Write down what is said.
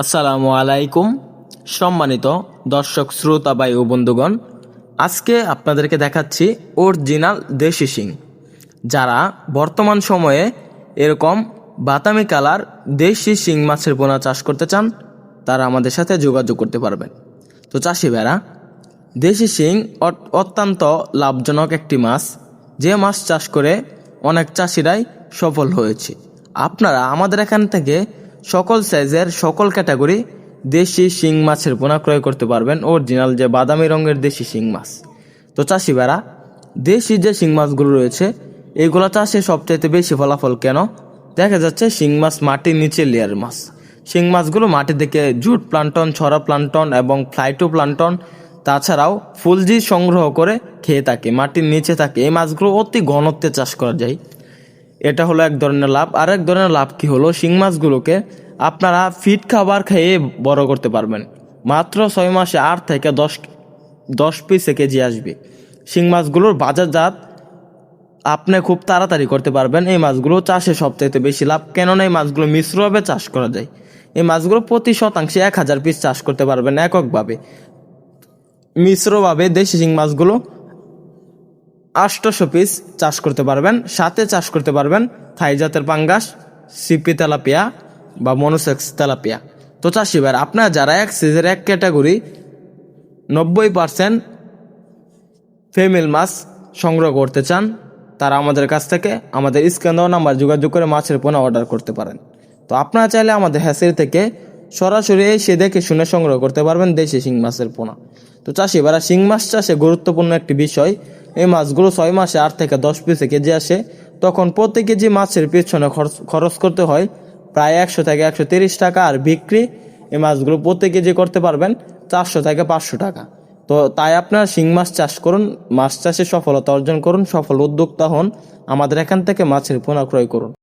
আসসালামু আলাইকুম, সম্মানিত দর্শক, শ্রোতা ভাই ও বন্ধুগণ। আজকে আপনাদেরকে দেখাচ্ছি অরিজিনাল দেশি শিং, যারা বর্তমান সময়ে এরকম বাতামি কালার দেশি শিং মাছের পোনা চাষ করতে চান, তারা আমাদের সাথে যোগাযোগ করতে পারবেন। তো চাষি ভাইরা, দেশি শিং অত- অত্যন্ত লাভজনক একটি মাছ, যে মাছ চাষ করে অনেক চাষিরাই সফল হয়েছে। আপনারা আমাদের এখান থেকে সকল সাইজের সকল ক্যাটাগরি দেশি শিং মাছের পোনা ক্রয় করতে পারবেন। অরিজিনাল যে বাদামি রঙের দেশি শিং মাছ। তো চাষি ভাইরা, দেশি যে শিং মাছগুলো রয়েছে এইগুলো চাষে সবচাইতে বেশি ফলাফল কেন? দেখা যাচ্ছে শিং মাছ মাটির নিচে লেয়ার মাছ। শিং মাছগুলো মাটি থেকে জুট প্লান্টন, ছড়া প্লান্টন এবং ফ্লাইটো প্লান্টন, তাছাড়াও ফুলজি সংগ্রহ করে খেয়ে থাকে, মাটির নিচে থাকে। এই মাছগুলো অতি ঘনত্বে চাষ করা যায়। এটা হলো এক ধরনের লাভ। আর এক ধরনের লাভ কি হলো? শিং মাছগুলোকে আপনারা ফিট খাবার খেয়ে বড় করতে পারবেন। মাত্র ছয় মাসে আট থেকে দশ দশ পিসে কেজি আসবে। শিং মাছগুলোর বাজারজাত আপনি খুব তাড়াতাড়ি করতে পারবেন। এই মাছগুলো চাষে সবচাইতে বেশি লাভ। কেননা এই মাছগুলো মিশ্রভাবে চাষ করা যায়। এই মাছগুলো প্রতি শতাংশে এক হাজার পিস চাষ করতে পারবেন এককভাবে। মিশ্রভাবে দেশি শিং মাছগুলো আটশোশো পিস চাষ করতে পারবেন, সাথে চাষ করতে পারবেন থাই জাতের পাঙ্গাস সিপি তেলাপিয়া বা মনোসেক্স তেলাপিয়া। তো চাষি ভাই আপনারা যারা এক সিজের এক ক্যাটাগরি নব্বই পার্সেন্ট ফেমেল মাছ সংগ্রহ করতে চান, তারা আমাদের কাছ থেকে আমাদের স্ক্যান দেওয়া নাম্বার যোগাযোগ করে মাছের পোনা অর্ডার করতে পারেন। তো আপনারা চাইলে আমাদের হ্যাসের থেকে সরাসরি এসে দেখে শুনে সংগ্রহ করতে পারবেন দেশি শিং মাছের পোনা। তো চাষি এবার শিং মাছ চাষে গুরুত্বপূর্ণ একটি বিষয় এই মাছগুলো ছয় মাসে আট থেকে দশ পিসে কেজি আসে। তখন প্রতি কেজি মাছের পিছনে খরচ- করতে হয় প্রায় একশো থেকে একশো তিরিশ টাকা আর বিক্রি এই মাছগুলো প্রতি কেজি করতে পারবেন চারশো থেকে পাঁচশো টাকা। তো তাই আপনার শিং মাছ চাষ করুন, মাছ চাষে সফলতা অর্জন করুন, সফল উদ্যোক্তা হন, আমাদের এখান থেকে মাছের পোনা ক্রয় করুন।